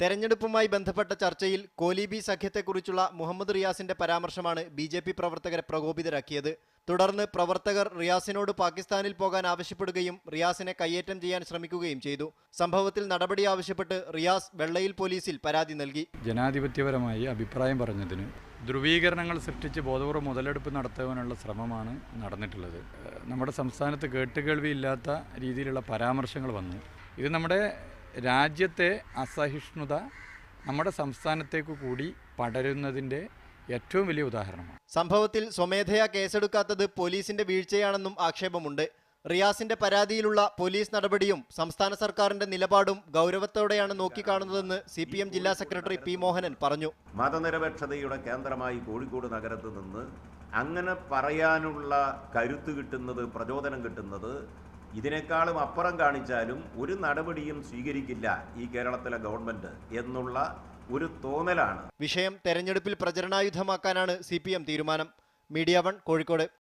തെരഞ്ഞെടുപ്പുമായി ബന്ധപ്പെട്ട ചർച്ചയിൽ കോലിബി സഖ്യത്തെക്കുറിച്ചുള്ള മുഹമ്മദ് റിയാസിന്റെ പരാമർശമാണ് ബി ജെ പി പ്രവർത്തകരെ പ്രകോപിതരാക്കിയത്. തുടർന്ന് പ്രവർത്തകർ റിയാസിനോട് പാകിസ്ഥാനിൽ പോകാൻ ആവശ്യപ്പെടുകയും റിയാസിനെ കയ്യേറ്റം ചെയ്യാൻ ശ്രമിക്കുകയും ചെയ്തു. സംഭവത്തിൽ നടപടി ആവശ്യപ്പെട്ട് റിയാസ് വെള്ളയിൽ പോലീസിൽ പരാതി നൽകി. ജനാധിപത്യപരമായി അഭിപ്രായം പറഞ്ഞതിന് ധ്രുവീകരണങ്ങൾ സൃഷ്ടിച്ച് ബോധപൂർവം മുതലെടുപ്പ് നടത്തുവാനുള്ള ശ്രമമാണ് നടന്നിട്ടുള്ളത്. നമ്മുടെ സംസ്ഥാനത്ത് കേട്ടുകേൾവിയില്ലാത്ത രീതിയിലുള്ള പരാമർശങ്ങൾ വന്നു. ഇത് നമ്മുടെ രാജ്യത്തെ അസഹിഷ്ണുത നമ്മുടെ സംസ്ഥാനത്തേക്ക് കൂടി പടരുന്നതിന്റെ ഏറ്റവും വലിയ ഉദാഹരണമാണ്. സംഭവത്തിൽ സ്വമേധയാ കേസെടുക്കാത്തത് പോലീസിന്റെ വീഴ്ചയാണെന്നും ആക്ഷേപമുണ്ട്. റിയാസിന്റെ പരാതിയിലുള്ള പോലീസ് നടപടിയും സംസ്ഥാന സർക്കാരിന്റെ നിലപാടും ഗൗരവത്തോടെയാണ് നോക്കിക്കാണുന്നതെന്ന് സി പി എം ജില്ലാ സെക്രട്ടറി പി മോഹനൻ പറഞ്ഞു. മതനിരപേക്ഷതയുടെ കേന്ദ്രമായി കോഴിക്കോട് നഗരത്ത് നിന്ന് അങ്ങനെ പറയാനുള്ള കരുത്ത് കിട്ടുന്നത് പ്രചോദനം കിട്ടുന്നത് ഇതിനേക്കാളും അപ്പുറം കാണിച്ചാലും ഒരു നടപടിയും സ്വീകരിക്കില്ല ഈ കേരളത്തിലെ ഗവൺമെന്റ് എന്നുള്ള ഒരു തോന്നലാണ്. വിഷയം തെരഞ്ഞെടുപ്പിൽ പ്രചരണായുധമാക്കാനാണ് സി തീരുമാനം. Media one Kozhikode.